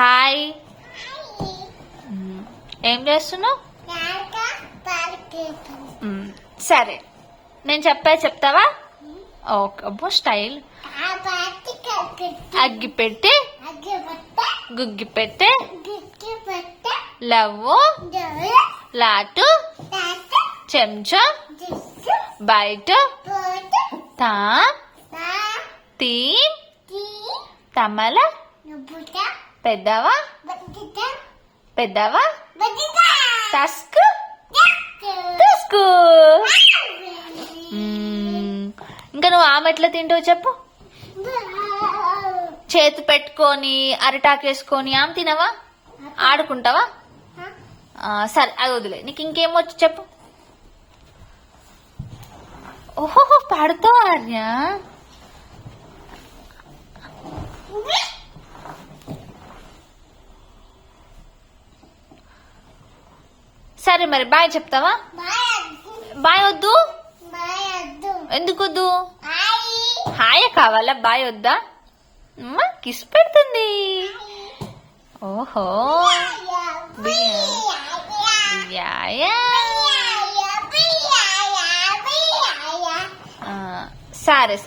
Hi. ఏం చేస్తున్నావు? సరే. నేను చెప్పా చెప్తావా? ఓకే అబ్బో స్టైల్. అగ్గి పెట్టి. గుగ్గి పెట్టి. లవ్ లాటు. చెంచా. బయట తా. తీ. తమల. పెద్దవా? పెద్దవా? టస్క్ టస్క్ మ్మ్. ఇంకా నువ్వు ఆమె ఎట్లా తింటావు చెప్పు? చేతి పెట్టుకొని అరిటాకేసుకొని ఆమె తినవా? ఆడుకుంటావా? సరే అది వదిలే. నీకు ఇంకేమొచ్చు చెప్పు? ఓహో పాడుతావా ఆర్య? సరే మరి బాయ్ చెప్తావా? బాయ్ వద్దు? ఎందుకు వద్దు హాయ్ కావాలా? బాయ్ వద్దా? అమ్మా కిస్ పెడుతుంది. ఓహో. ఆ, సరే సరే.